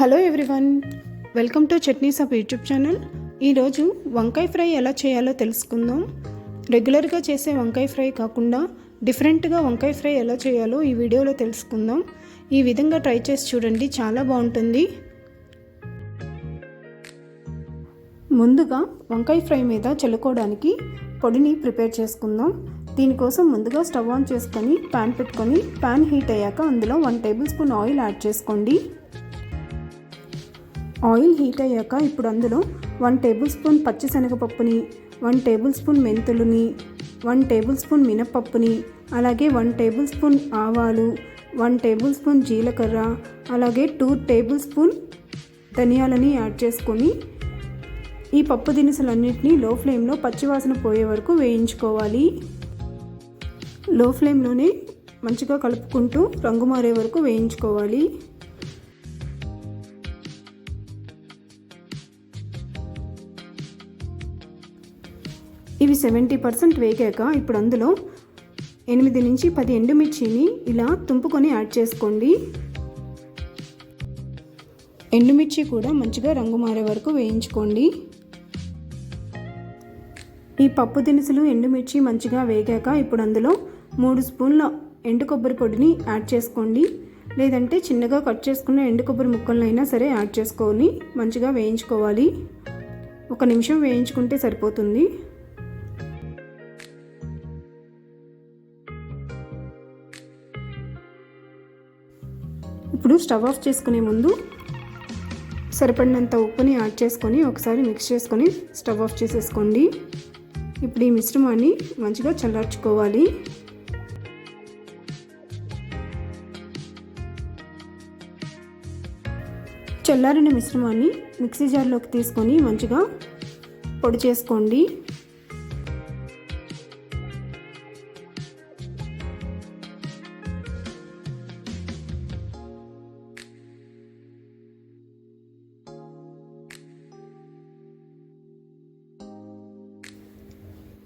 Hello everyone welcome to chutneys of YouTube channel. ఈరోజు వంకాయ fry ఎలా చేయాలో తెలుసుకుందాం. రెగ్యులర్గా చేసే వంకాయ ఫ్రై కాకుండా డిఫరెంట్గా వంకాయ ఫ్రై ఎలా చేయాలో ఈ వీడియోలో తెలుసుకుందాం. ఈ విధంగా ట్రై చేసి చూడండి చాలా బాగుంటుంది. ముందుగా వంకాయ ఫ్రై మీద చల్లుకోవడానికి పొడిని ప్రిపేర్ చేసుకుందాం. దీనికోసం ముందుగా స్టవ్ ఆన్ చేసుకొని ప్యాన్ పెట్టుకొని ప్యాన్ హీట్ అయ్యాక అందులో one tablespoon oil add చేసుకోండి. ఆయిల్ హీట్ అయ్యాక ఇప్పుడు అందులో వన్ టేబుల్ స్పూన్ పచ్చిశనగపప్పుని వన్ టేబుల్ స్పూన్ మెంతులని వన్ టేబుల్ స్పూన్ మినపప్పుని అలాగే వన్ టేబుల్ స్పూన్ ఆవాలు వన్ టేబుల్ స్పూన్ జీలకర్ర అలాగే టూ టేబుల్ స్పూన్ ధనియాలని యాడ్ చేసుకొని ఈ పప్పు దినుసులన్నింటినీ లో ఫ్లేమ్లో పచ్చివాసన పోయే వరకు వేయించుకోవాలి. లో ఫ్లేమ్లోనే మంచిగా కలుపుకుంటూ రంగు మారే వరకు వేయించుకోవాలి. ఇవి సెవెంటీ పర్సెంట్ వేగాక ఇప్పుడు అందులో ఎనిమిది నుంచి పది ఎండుమిర్చిని ఇలా తుంపుకొని యాడ్ చేసుకోండి. ఎండుమిర్చి కూడా మంచిగా రంగు మారే వరకు వేయించుకోండి. ఈ పప్పు దినుసులు ఎండుమిర్చి మంచిగా వేగాక ఇప్పుడు అందులో మూడు స్పూన్ల ఎండు కొబ్బరి పొడిని యాడ్ చేసుకోండి. లేదంటే చిన్నగా కట్ చేసుకున్న ఎండు కొబ్బరి ముక్కలనైనా సరే యాడ్ చేసుకొని మంచిగా వేయించుకోవాలి. ఒక నిమిషం వేయించుకుంటే సరిపోతుంది. ఇప్పుడు స్టవ్ ఆఫ్ చేసుకునే ముందు సరిపడినంత ఉప్పుని యాడ్ చేసుకొని ఒకసారి మిక్స్ చేసుకొని స్టవ్ ఆఫ్ చేసేసుకోండి. ఇప్పుడు ఈ మిశ్రమాన్ని మంచిగా చల్లార్చుకోవాలి. చల్లారిన మిశ్రమాన్ని మిక్సీ జార్లోకి తీసుకొని మంచిగా పొడి చేసుకోండి.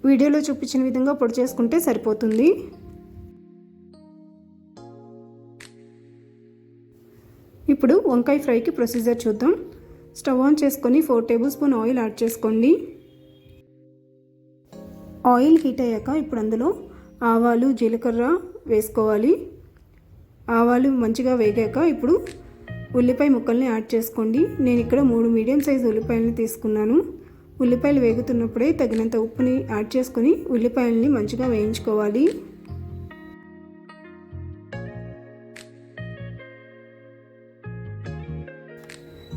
వీడియోలో చూపించిన విధంగా పొడి చేసుకుంటే సరిపోతుంది. ఇప్పుడు వంకాయ ఫ్రైకి ప్రొసీజర్ చూద్దాం. స్టవ్ ఆన్ చేసుకొని four tablespoon oil add చేసుకోండి. ఆయిల్ హీట్ అయ్యాక ఇప్పుడు అందులో ఆవాలు జీలకర్ర వేసుకోవాలి. ఆవాలు మంచిగా వేగాక ఇప్పుడు ఉల్లిపాయ ముక్కల్ని యాడ్ చేసుకోండి. నేను ఇక్కడ మూడు మీడియం సైజు ఉల్లిపాయలని తీసుకున్నాను. ఉల్లిపాయలు వేగుతున్నప్పుడే తగినంత ఉప్పుని యాడ్ చేసుకొని ఉల్లిపాయలని మంచిగా వేయించుకోవాలి.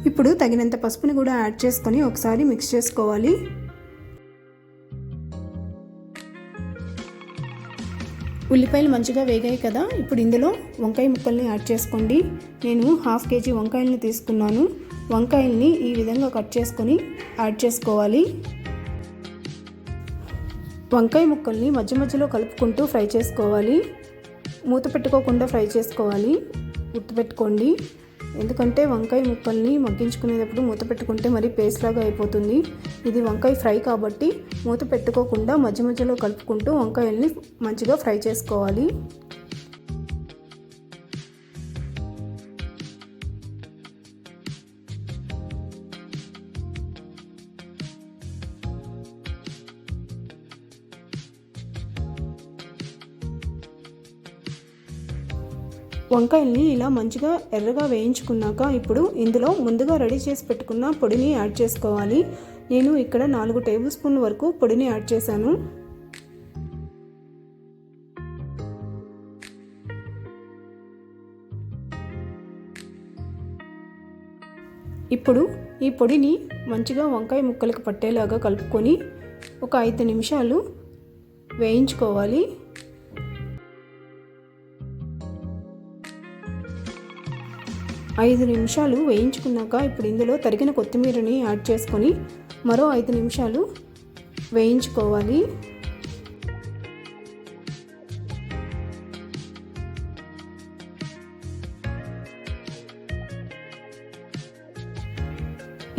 ఇప్పుడు తగినంత పసుపుని కూడా యాడ్ చేసుకొని ఒకసారి మిక్స్ చేసుకోవాలి. ఉల్లిపాయలు మంచిగా వేగాయి కదా ఇప్పుడు ఇందులో వంకాయ ముక్కల్ని యాడ్ చేసుకోండి. నేను హాఫ్ కేజీ వంకాయలని తీసుకున్నాను. వంకాయల్ని ఈ విధంగా కట్ చేసుకొని యాడ్ చేసుకోవాలి. వంకాయ ముక్కల్ని మధ్య మధ్యలో కలుపుకుంటూ ఫ్రై చేసుకోవాలి. మూత పెట్టుకోకుండా ఫ్రై చేసుకోవాలి. గుర్తుపెట్టుకోండి ఎందుకంటే వంకాయ ముక్కల్ని మగ్గించుకునేటప్పుడు మూత పెట్టుకుంటే మరి పేస్ట్ లాగా అయిపోతుంది. ఇది వంకాయ ఫ్రై కాబట్టి మూత పెట్టుకోకుండా మధ్య మధ్యలో కలుపుకుంటూ వంకాయల్ని మంచిగా ఫ్రై చేసుకోవాలి. వంకాయల్ని ఇలా మంచిగా ఎర్రగా వేయించుకున్నాక ఇప్పుడు ఇందులో ముందుగా రెడీ చేసి పెట్టుకున్న పొడిని యాడ్ చేసుకోవాలి. నేను ఇక్కడ నాలుగు టేబుల్ స్పూన్ వరకు పొడిని యాడ్ చేశాను. ఇప్పుడు ఈ పొడిని మంచిగా వంకాయ ముక్కలకు పట్టేలాగా కలుపుకొని ఒక ఐదు నిమిషాలు వేయించుకోవాలి. ఐదు నిమిషాలు వేయించుకున్నాక ఇప్పుడు ఇందులో తరిగిన కొత్తిమీరని యాడ్ చేసుకొని మరో ఐదు నిమిషాలు వేయించుకోవాలి.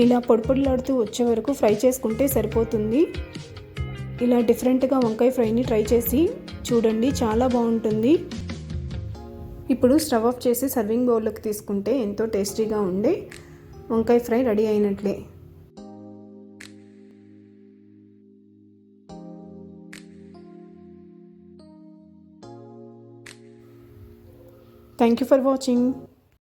ఇలా పొడిపొడిలాడుతూ వచ్చే వరకు ఫ్రై చేసుకుంటే సరిపోతుంది. ఇలా డిఫరెంట్గా వంకాయ ఫ్రైని ట్రై చేసి చూడండి చాలా బాగుంటుంది. ఇప్పుడు స్టవ్ ఆఫ్ చేసి సర్వింగ్ బౌల్లోకి తీసుకుంటే ఎంతో టేస్టీగా ఉండే వంకాయ fry ready అయినట్లే. Thank you for watching